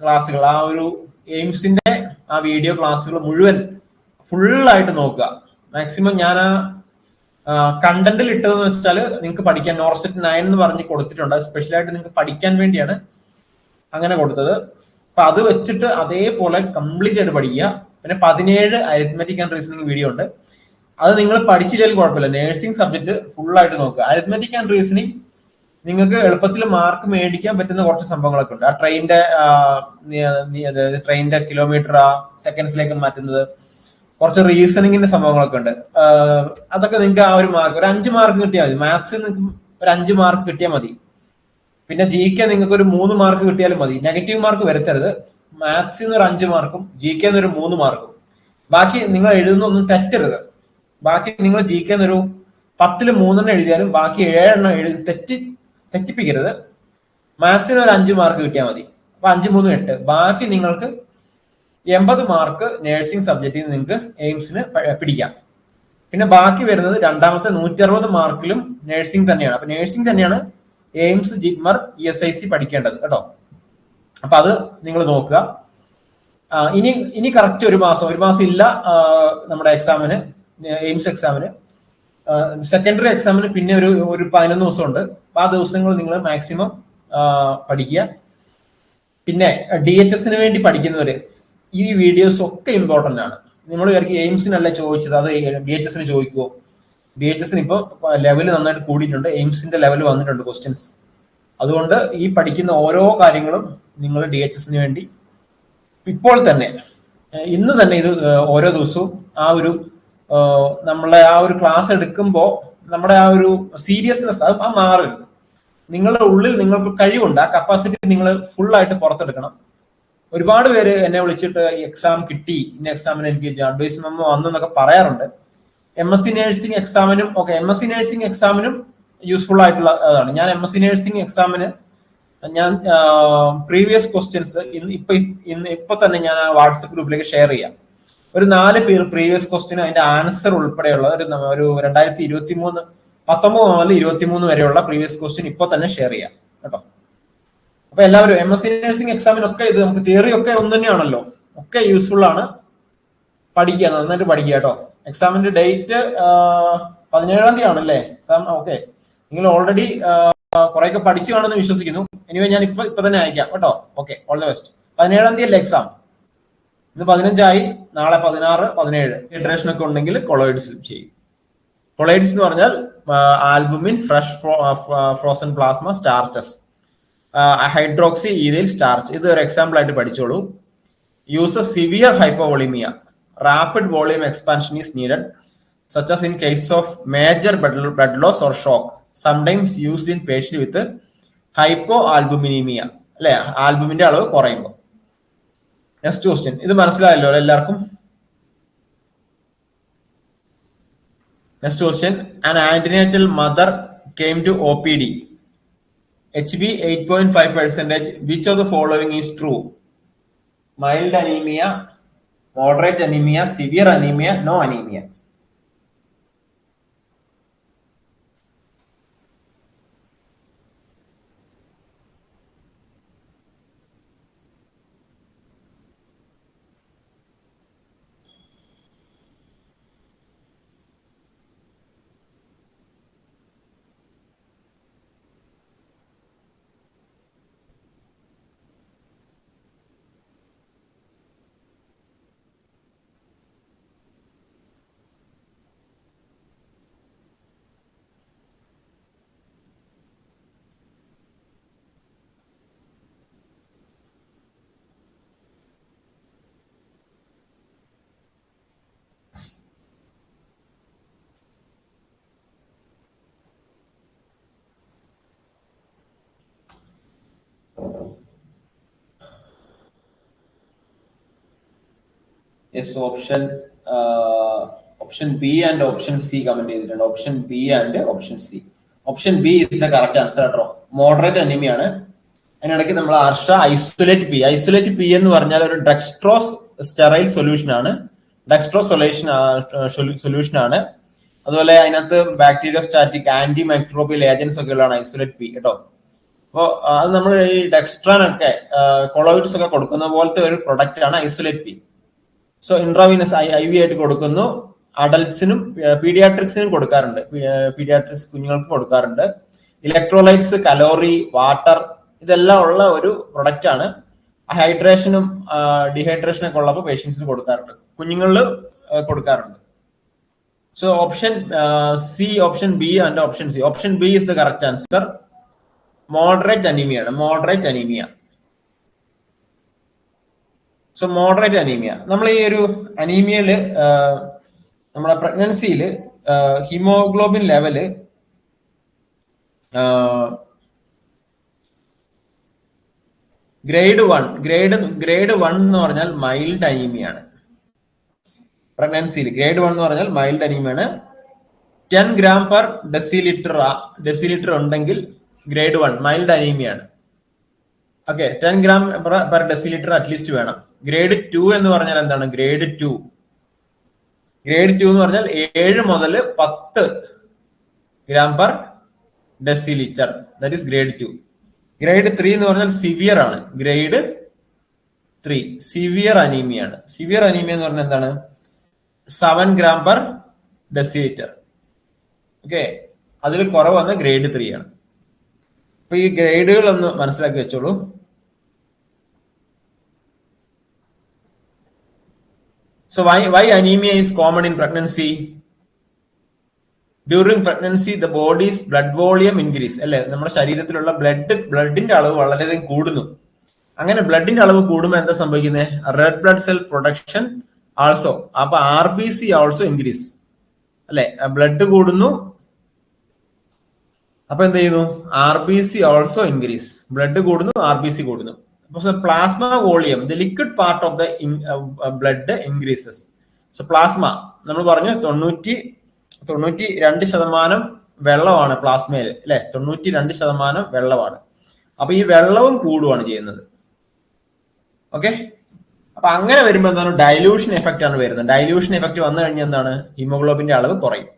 ക്ലാസ്സുകൾ ആ ഒരു എയിംസിന്റെ ആ വീഡിയോ ക്ലാസ്സുകൾ മുഴുവൻ ഫുള്ളായിട്ട് നോക്കുക. മാക്സിമം ഞാൻ ആ കണ്ടന്റിൽ ഇട്ടതെന്ന് വെച്ചാൽ നിങ്ങൾക്ക് പഠിക്കാൻ നോർസെറ്റ് നയൻ എന്ന് പറഞ്ഞ് കൊടുത്തിട്ടുണ്ട്. സ്പെഷ്യലായിട്ട് നിങ്ങൾക്ക് പഠിക്കാൻ വേണ്ടിയാണ് അങ്ങനെ കൊടുത്തത്. അപ്പൊ അത് വെച്ചിട്ട് അതേപോലെ കംപ്ലീറ്റ് ആയിട്ട് പഠിക്കുക. പിന്നെ പതിനേഴ് അരിത്മെറ്റിക് ആൻഡ് റീസണിങ് വീഡിയോ ഉണ്ട്. അത് നിങ്ങൾ പഠിച്ചില്ലെങ്കിലും കുഴപ്പമില്ല. നേഴ്സിംഗ് സബ്ജക്ട് ഫുൾ ആയിട്ട് നോക്കുക. അരിത്മെറ്റിക് ആൻഡ് റീസണിങ് നിങ്ങൾക്ക് എളുപ്പത്തിൽ മാർക്ക് മേടിക്കാൻ പറ്റുന്ന കുറച്ച് സംഭവങ്ങളൊക്കെ ഉണ്ട്. ആ ട്രെയിനിന്റെ ട്രെയിനിന്റെ കിലോമീറ്റർ ആ സെക്കൻഡ്സിലേക്ക് മാറ്റുന്നത്. കുറച്ച് റീസണിങ്ങിന്റെ സംഭവങ്ങളൊക്കെ ഉണ്ട്. അതൊക്കെ നിങ്ങൾക്ക് ആ ഒരു മാർക്ക് ഒരു അഞ്ച് മാർക്ക് കിട്ടിയാൽ മതി. മാത്സിൽ നിങ്ങൾക്ക് ഒരു അഞ്ച് മാർക്ക് കിട്ടിയാൽ മതി. പിന്നെ ജി കെ നിങ്ങൾക്ക് ഒരു മൂന്ന് മാർക്ക് കിട്ടിയാലും മതി. നെഗറ്റീവ് മാർക്ക് വരുത്തരുത്. മാത്സിൽ നിന്ന് ഒരു അഞ്ച് മാർക്കും ജി കെ ഒരു മൂന്ന് മാർക്കും ബാക്കി നിങ്ങൾ എഴുതുന്ന ഒന്നും തെറ്റരുത്. ബാക്കി നിങ്ങൾ ജി കെ എന്നൊരു പത്തിൽ മൂന്നെണ്ണം എഴുതിയാലും ബാക്കി ഏഴെണ്ണം എഴുതി തെറ്റി തെറ്റിപ്പിക്കരുത്. മാത്സിന് ഒരു അഞ്ച് മാർക്ക് കിട്ടിയാൽ മതി. അപ്പൊ അഞ്ച് മൂന്ന് എട്ട്. ബാക്കി നിങ്ങൾക്ക് എൺപത് മാർക്ക് നേഴ്സിംഗ് സബ്ജക്റ്റിൽ നിന്ന് നിങ്ങൾക്ക് എയിംസിന് പിടിക്കാം. പിന്നെ ബാക്കി വരുന്നത് രണ്ടാമത്തെ നൂറ്റി അറുപത് മാർക്കിലും നേഴ്സിംഗ് തന്നെയാണ്. അപ്പൊ നേഴ്സിംഗ് തന്നെയാണ് AIIMS JIPMER E S I C പഠിക്കേണ്ടത്. കേട്ടോ? അപ്പൊ അത് നിങ്ങൾ നോക്കുക. ഇനി ഇനി കറക്റ്റ് ഒരു മാസം ഒരു മാസം ഇല്ല നമ്മുടെ എക്സാമിന് എയിംസ് എക്സാമിന് സെക്കൻഡറി എക്സാമിന് പിന്നെ ഒരു ഒരു പതിനൊന്ന് ദിവസമുണ്ട്. ആ ദിവസങ്ങൾ നിങ്ങൾ മാക്സിമം പഠിക്കുക. പിന്നെ ഡി എച്ച് എസിന് വേണ്ടി പഠിക്കുന്നവര് ഈ വീഡിയോസ് ഒക്കെ ഇമ്പോർട്ടന്റ് ആണ്. നമ്മൾ വിചാരിക്കും എയിംസിനല്ല ചോദിച്ചത്? അത് ഡി എച്ച് എസിന് ചോദിക്കുമോ ഡി എച്ച് എസിന് ഇപ്പോൾ ലെവൽ നന്നായിട്ട് കൂടിയിട്ടുണ്ട്. എയിംസിന്റെ ലെവൽ വന്നിട്ടുണ്ട് ക്വസ്റ്റ്യൻസ് അതുകൊണ്ട് ഈ പഠിക്കുന്ന ഓരോ കാര്യങ്ങളും നിങ്ങൾ ഡി എച്ച് എസിന് വേണ്ടി ഇപ്പോൾ തന്നെ ഇന്ന് തന്നെ ഇത് ഓരോ ദിവസവും ആ ഒരു നമ്മളെ ആ ഒരു ക്ലാസ് എടുക്കുമ്പോൾ നമ്മുടെ ആ ഒരു സീരിയസ്നെസ് അത് ആ മാറരുത് നിങ്ങളുടെ ഉള്ളിൽ നിങ്ങൾക്ക് കഴിവുണ്ട് ആ കപ്പാസിറ്റി നിങ്ങൾ ഫുൾ ആയിട്ട് പുറത്തെടുക്കണം. ഒരുപാട് പേര് എന്നെ വിളിച്ചിട്ട് എക്സാം കിട്ടി ഇന്ന എക്സാമിന് എനിക്ക് അഡ്വൈസ് മെമ്മോ വന്നെന്നൊക്കെ പറയാറുണ്ട്. M S C nursing എക്സാമിനും okay M S C nursing എക്സാമിനും useful ആയിട്ടുള്ള അതാണ് ഞാൻ എം എസ് സി നേഴ്സിംഗ് എക്സാമിന് ഞാൻ പ്രീവിയസ് ക്വസ്റ്റ്യൻസ് ഇന്ന് ഇപ്പൊ ഇന്ന് ഇപ്പൊ തന്നെ ഞാൻ വാട്സപ്പ് ഗ്രൂപ്പിലേക്ക് ഷെയർ ചെയ്യാം. ഒരു നാല് പേർ പ്രീവിയസ് ക്വസ്റ്റിന് അതിന്റെ ആൻസർ ഉൾപ്പെടെയുള്ള ഒരു ഒരു രണ്ടായിരത്തി ഇരുപത്തി മൂന്ന് പത്തൊമ്പത് മുതൽ ഇരുപത്തി മൂന്ന് വരെയുള്ള പ്രീവിയസ് ക്വസ്റ്റ്യൻ ഇപ്പൊ തന്നെ ഷെയർ ചെയ്യാം കേട്ടോ? അപ്പൊ എല്ലാവരും എം എസ് സി നഴ്സിംഗ് എക്സാമിനൊക്കെ ഇത് നമുക്ക് തിയറി ഒക്കെ ഒന്ന് തന്നെയാണല്ലോ. ഒക്കെ യൂസ്ഫുൾ ആണ്. പഠിക്കുക നന്നായിട്ട് പഠിക്കുക കേട്ടോ. എക്സാമിന്റെ ഡേറ്റ് പതിനേഴാം തീയതി ആണല്ലേ? എക്സാം ഓക്കെ നിങ്ങൾ ഓൾറെഡി കുറെയൊക്കെ പഠിച്ചു കാണുമെന്ന് വിശ്വസിക്കുന്നു. എനിവേ ഞാൻ ഇപ്പൊ ഇപ്പൊ തന്നെ അയക്കാം കേട്ടോ. ഓക്കെ ഓൾ ദ ബെസ്റ്റ് പതിനേഴാം തീയതി അല്ലേ എക്സാം ഇന്ന് പതിനഞ്ചായി നാളെ പതിനാറ് പതിനേഴ്. ഫെഡറേഷൻ ഒക്കെ ഉണ്ടെങ്കിൽ കൊളോയിഡ്സ് ചെയ്യും. കൊളോയിഡ്സ് എന്ന് പറഞ്ഞാൽ albumin fresh frozen plasma starches hydroxy ethyl starch ഇത് ഒരു എക്സാമ്പിൾ ആയിട്ട് പഠിച്ചോളൂ. Use a severe hypovolemia rapid volume expansion is needed such as in case of major blood or loss or shock. Sometimes used in patient with hypoalbuminemia. അല്ലെ? ആൽബുമിന്റെ അളവ് കുറയുമ്പോൾ. Next question ഇത് മനസ്സിലായല്ലോ എല്ലാവർക്കും? Next question an antenatal mother came to O P D H B eight point five percentage which of the following is true mild anaemia moderate anaemia severe anaemia no anaemia yes option option B and option C comment ചെയ്തിട്ടുണ്ട്. Option B and option C option B is the correct answer കേട്ടോ. Moderate അനിമിയാണ് അതിനിടയ്ക്ക് നമ്മൾ ആർഷ isolate P isolate P എന്ന് പറഞ്ഞാൽ ഒരു dextrose sterile solution ആണ്. Dextro solution solution ആണ്. അതുപോലെ അതിനകത്ത് bacteria static anti microbial agents ഒക്കെ ഉള്ളതാണ് ഐസൊലേറ്റ് പി കേട്ടോ അപ്പോൾ അത് നമ്മൾ ഈ ഡെക്സ്ട്രാനൊക്കെ കൊളോയിഡ്സ് ഒക്കെ കൊടുക്കുന്ന പോലത്തെ ഒരു പ്രൊഡക്റ്റ് ആണ് Isolyte P so intravenous I V ആയിട്ട് കൊടുക്കുന്നു. അഡൽട്സിനും പീഡിയാട്രിക്സിനും കൊടുക്കാറുണ്ട്. പീഡിയാട്രിക്സ് കുഞ്ഞുങ്ങൾക്ക് കൊടുക്കാറുണ്ട്. ഇലക്ട്രോലൈറ്റ്സ് കലോറി വാട്ടർ ഇതെല്ലാം ഉള്ള ഒരു പ്രൊഡക്റ്റ് ആണ്. ഹൈഡ്രേഷനും ഡീഹൈഡ്രേഷനും ഒക്കെ ഉള്ളപ്പോൾ പേഷ്യൻസിന് കൊടുക്കാറുണ്ട്. കുഞ്ഞുങ്ങളിൽ കൊടുക്കാറുണ്ട്. So option C option B and option C option B is the correct answer moderate anaemia ആണ്. Moderate anaemia so moderate anaemia നമ്മൾ ഈ ഒരു അനീമിയയിൽ നമ്മുടെ പ്രഗ്നൻസിയിൽ haemoglobin level grade one grade grade one എന്ന് പറഞ്ഞാൽ മൈൽഡ് അനീമിയാണ് പ്രഗ്നൻസിയിൽ ഗ്രേഡ് വൺ എന്ന് പറഞ്ഞാൽ mild അനീമിയാണ് ten gram per decilitre decilitre ഉണ്ടെങ്കിൽ grade one mild അനീമിയാണ് okay ten gram per decilitre at least വേണം. ഗ്രേഡ് ടു എന്ന് പറഞ്ഞാൽ എന്താണ്? ഗ്രേഡ് ടു ഗ്രേഡ് ടു എന്ന് പറഞ്ഞാൽ ഏഴ് മുതൽ പത്ത് gram per decilitre that is grade two grade three എന്ന് പറഞ്ഞാൽ സിവിയർ ആണ്. ഗ്രേഡ് ത്രീ സിവിയർ അനീമിയാണ് സിവിയർ അനീമിയ എന്ന് പറഞ്ഞാൽ എന്താണ്? Seven gram per decilitre okay അതിൽ കുറവ് വന്ന ഗ്രേഡ് ത്രീ ആണ്. അപ്പൊ ഈ ഗ്രേഡുകൾ ഒന്ന് മനസ്സിലാക്കി വെച്ചോളൂ. So why, why anemia is common in pregnancy? During pregnancy the body's blood volume increase അല്ലെ? നമ്മുടെ ശരീരത്തിലുള്ള ബ്ലഡ് ബ്ലഡിന്റെ അളവ് വളരെയധികം കൂടുന്നു. അങ്ങനെ ബ്ലഡിന്റെ അളവ് കൂടുമ്പോൾ എന്താ സംഭവിക്കുന്നത് red blood cell production also അപ്പൊ R B C also increase അല്ലെ? ബ്ലഡ് കൂടുന്നു. അപ്പൊ എന്ത് ചെയ്യുന്നു? R B C also increase blood കൂടുന്നു ആർ ബി സി കൂടുന്നു. അപ്പൊ plasma volume the liquid part of the blood increases so plasma നമ്മൾ പറഞ്ഞു തൊണ്ണൂറ്റി തൊണ്ണൂറ്റി രണ്ട് ശതമാനം വെള്ളമാണ് പ്ലാസ്മയിൽ അല്ലെ? തൊണ്ണൂറ്റി രണ്ട് ശതമാനം വെള്ളമാണ്. അപ്പൊ ഈ വെള്ളവും കൂടുവാണ് ചെയ്യുന്നത്. ഓക്കെ അപ്പൊ അങ്ങനെ വരുമ്പോൾ എന്താണ്? ഡൈല്യൂഷൻ എഫക്റ്റ് ആണ് വരുന്നത്. ഡൈല്യൂഷൻ എഫക്റ്റ് വന്നു കഴിഞ്ഞാൽ എന്താണ്? ഹീമോഗ്ലോബിന്റെ അളവ് കുറയും.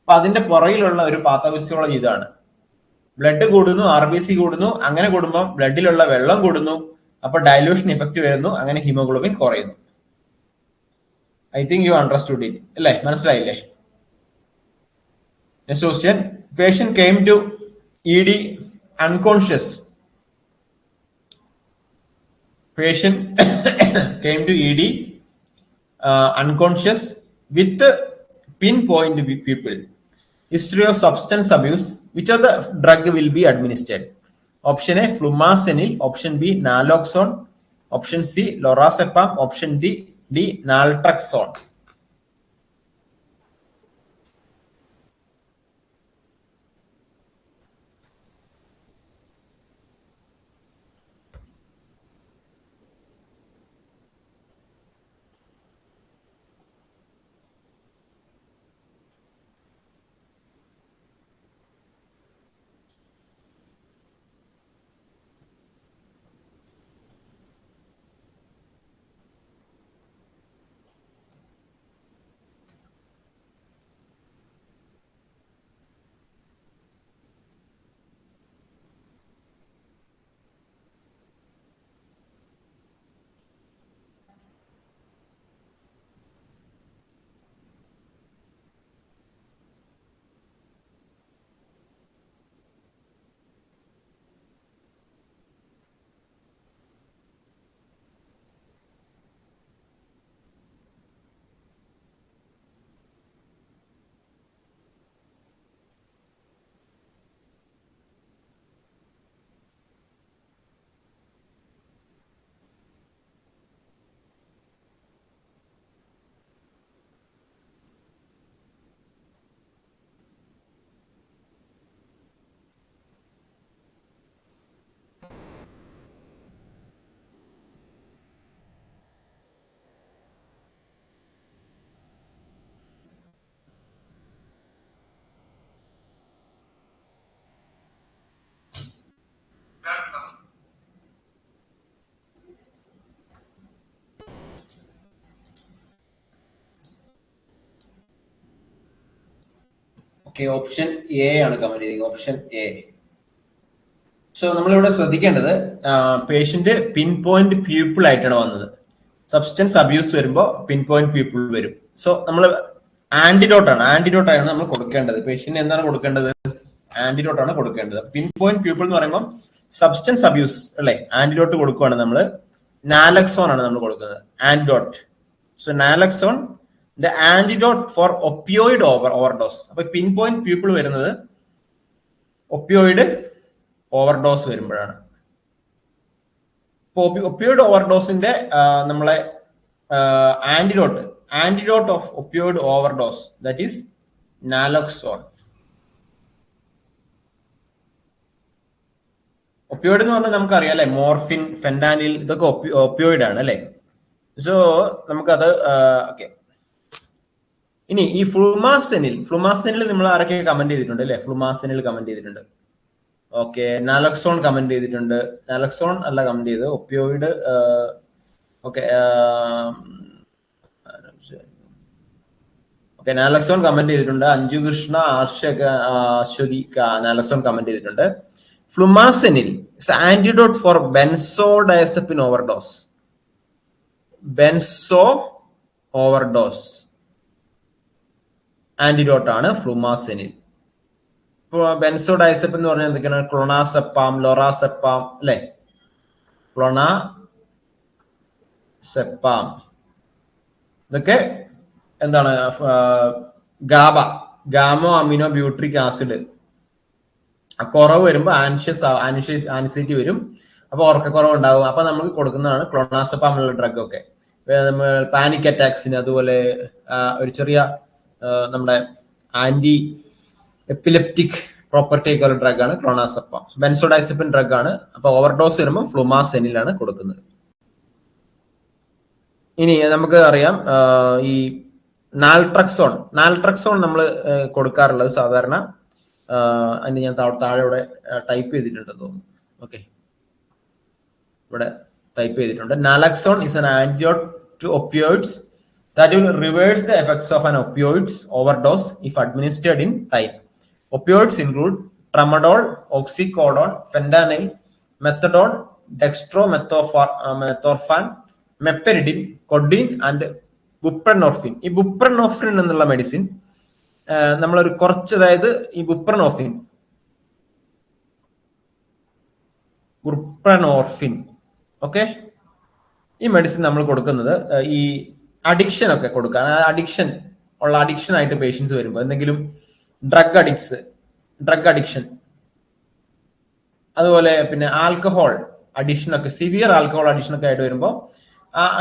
അപ്പൊ അതിന്റെ പുറകിലുള്ള ഒരു പാത്തോഫിസിയോളജി ഇതാണ്. ബ്ലഡ് കൂടുന്നു ആർ ബി സി കൂടുന്നു അങ്ങനെ കൂടുമ്പോൾ ബ്ലഡിലുള്ള വെള്ളം കൂടുന്നു. അപ്പൊ ഡയലൂഷൻ ഇഫക്റ്റ് വരുന്നു അങ്ങനെ ഹീമോഗ്ലോബിൻ കുറയുന്നു. I think you understood it അല്ലേ? മനസ്സിലായില്ലേ? Next question patient came to E D unconscious patient came to E D unconscious with pinpoint pupil history of substance abuse which of the drug will be administered? Option a flumazenil option b naloxone option c lorazepam option d d naltrexone okay option A ആണ് comment ചെയ്തത് option A so നമ്മളിവിടെ ശ്രദ്ധിക്കേണ്ടത് patient pin point people ആയിട്ടാണ് വന്നത്. Substance abuse വരുമ്പോൾ pin point people വരും. So നമ്മൾ antidote ആണ്. ആന്റിഡോട്ട് ആണ് നമ്മൾ കൊടുക്കേണ്ടത്. പേഷ്യന്റ് എന്താണ് കൊടുക്കേണ്ടത്? ആന്റിഡോട്ട് ആണ് കൊടുക്കേണ്ടത്. പിൻ പോയിന്റ് പീപ്പിൾ എന്ന് പറയുമ്പോൾ സബ്സ്റ്റൻസ് അബ്യൂസ് അല്ലേ? ആന്റിഡോട്ട് കൊടുക്കുവാണ് നമ്മൾ നാലക്സോൺ ആണ് നമ്മൾ കൊടുക്കുന്നത്. Antidote so naloxone the antidote for opioid over overdose അപ്പൊ പിൻ പോയിന്റ് പീപ്പിൾ വരുന്നത് ഒപ്പിയോയിഡ് ഓവർഡോസ് വരുമ്പോഴാണ്. ഒപ്പിയോയിഡ് ഓവർഡോസിന്റെ നമ്മളെ antidote antidote of opioid overdose that is naloxone opioid എന്ന് പറഞ്ഞാൽ നമുക്കറിയാം അല്ലെ? മോർഫിൻ ഫെൻഡാനിൽ ഇതൊക്കെ ഒപ്പിയോയിഡ് ആണ് അല്ലെ? സോ നമുക്കത് ഓക്കെ ഇനി ഈ ഫ്ലുമാസെനിൽ ഫ്ലുമാസെനിൽ നമ്മൾ ആരൊക്കെ കമന്റ് ചെയ്തിട്ടുണ്ട് അല്ലെ? ഫ്ലുമാസെനിൽ കമന്റ് ചെയ്തിട്ടുണ്ട്. ഓക്കെ നാലക്സോൺ കമന്റ് ചെയ്തിട്ടുണ്ട്. നാലക്സോൺ അല്ല കമന്റ് ചെയ്ത് opioid okay okay naloxone comment ചെയ്തിട്ടുണ്ട്. അഞ്ജു കൃഷ്ണ ആർഷക അശ്വതി നാലക്സോൺ കമന്റ് ചെയ്തിട്ടുണ്ട്. Flumazenil antidote for benzodiazepine overdose benzo overdose antidote ആണ് ഫ്ലുമാസെനിൽ ഇപ്പോൾ ബെൻസോഡൈസപ്പ് എന്ന് പറഞ്ഞാൽ എന്തൊക്കെയാണ്? ക്ലോണാസെപ്പാം ലൊറാസെപ്പാം അല്ലെ? ക്ലോണ സെപ്പാം ഇതൊക്കെ എന്താണ്? GABA gamma amino butyric acid. കുറവ് വരുമ്പോൾ ആൻഷ്യസ് ആൻഷ്യസ് ആൻസൈറ്റി വരും. അപ്പൊ ഉറക്കക്കുറവ് ഉണ്ടാകും അപ്പൊ നമുക്ക് കൊടുക്കുന്നതാണ് ക്ലോണാസെപ്പാം ഉള്ള ഡ്രഗ് ഒക്കെ പാനിക് അറ്റാക്സിന് അതുപോലെ ഒരു ചെറിയ നമ്മുടെ ആന്റി എപ്പിലെപ്റ്റിക് പ്രോപ്പർട്ടി ഒക്കെ ഉള്ള ഡ്രഗ് ആണ് ക്രോണാസപ്പ ബെൻസോഡൈസപ്പിൻ ഡ്രഗ് ആണ്. അപ്പൊ ഓവർഡോസ് വരുമ്പോൾ ഫ്ലുമാസെനിലാണ് കൊടുക്കുന്നത്. ഇനി നമുക്ക് അറിയാം ഈ നാൽട്രക്സോൺ. നാൽട്രക്സോൺ നമ്മൾ കൊടുക്കാറുള്ളത് സാധാരണ അതിന് ഞാൻ താഴെ ഇവിടെ ടൈപ്പ് ചെയ്തിട്ടുണ്ട് തോന്നുന്നു. ഓക്കെ. ഇവിടെ ടൈപ്പ് ചെയ്തിട്ടുണ്ട്. Naloxone is an antidote to opioids that will reverse the effects of an opioids overdose if administered in time. Opioids include tramadol, oxycodone, fentanyl, methadone, dextromethorphan, meperidine, codeine and buprenorphine ഈ buprenorphine എന്നുള്ള medicine നമ്മളൊരു കുറച്ച് അതായത് ഈ ബുപ്രനോർഫിൻ ബുപ്രനോർഫിൻ okay ഈ medicine നമ്മൾ കൊടുക്കുന്നത് ഈ അഡിക്ഷൻ ഒക്കെ കൊടുക്കാൻ അഡിക്ഷൻ ഉള്ള അഡിക്ഷൻ ആയിട്ട് പേഷ്യൻസ് വരുമ്പോൾ എന്തെങ്കിലും ഡ്രഗ് അഡിക്സ് ഡ്രഗ് അഡിക്ഷൻ അതുപോലെ പിന്നെ ആൽക്കഹോൾ അഡിക്ഷൻ ഒക്കെ സിവിയർ ആൽക്കഹോൾ അഡിക്ഷൻ ഒക്കെ ആയിട്ട് വരുമ്പോൾ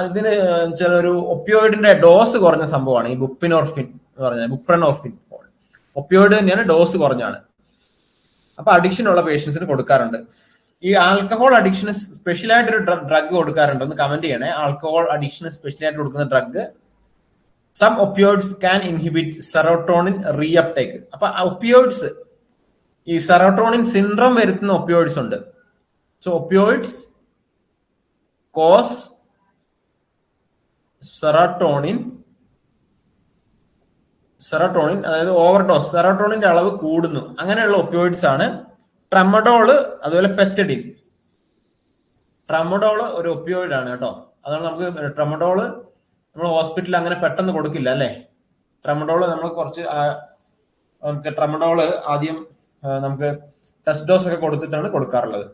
ഇതിന് ചിലൊരു ഒപ്പിയോയിഡിന്റെ ഡോസ് കുറഞ്ഞ സംഭവമാണ്. ഈ ബുപ്പിനോർഫിൻ എന്ന് പറഞ്ഞാൽ ബുപ്രനോർഫിൻ ഒപ്പിയോയിഡ് തന്നെയാണ് ഡോസ് കുറഞ്ഞാണ് അപ്പൊ അഡിക്ഷൻ ഉള്ള പേഷ്യൻസിന് കൊടുക്കാറുണ്ട്. ഈ ആൽക്കഹോൾ അഡിക്ഷന് സ്പെഷ്യൽ ആയിട്ട് ഒരു ഡ്രഗ് കൊടുക്കാറുണ്ട്. ഒന്ന് കമന്റ് ചെയ്യണേ. ആൽക്കഹോൾ അഡിക്ഷന് സ്പെഷ്യൽ ആയിട്ട് കൊടുക്കുന്ന drug some opioids can inhibit serotonin reuptake അപ്പൊ ഒപ്പിയോയിഡ്സ് ഈ സെറോട്ടോണിൻ സിൻഡ്രം വരുത്തുന്ന ഒപ്പിയോയിഡ്സ് ഉണ്ട്. So opioids cause serotonin serotonin അതായത് ഓവർഡോസ് സെറോട്ടോണിന്റെ അളവ് കൂടുന്നു. അങ്ങനെയുള്ള ഒപ്പിയോയിഡ്സ് ആണ് ട്രമഡോൾ അതുപോലെ പെത്തഡിൻ ട്രമഡോൾ ഒരു ഒപ്പിയോയിഡ് ആണ് കേട്ടോ. അതാണ് നമുക്ക് ട്രമഡോൾ നമ്മൾ ഹോസ്പിറ്റലിൽ അങ്ങനെ പെട്ടെന്ന് കൊടുക്കില്ല അല്ലേ? ട്രമഡോൾ നമ്മൾ കുറച്ച് നമുക്ക് ട്രമഡോൾ ആദ്യം നമുക്ക് ടെസ്റ്റ് ഡോസ് ഒക്കെ കൊടുത്തിട്ടാണ് കൊടുക്കാറുള്ളത്.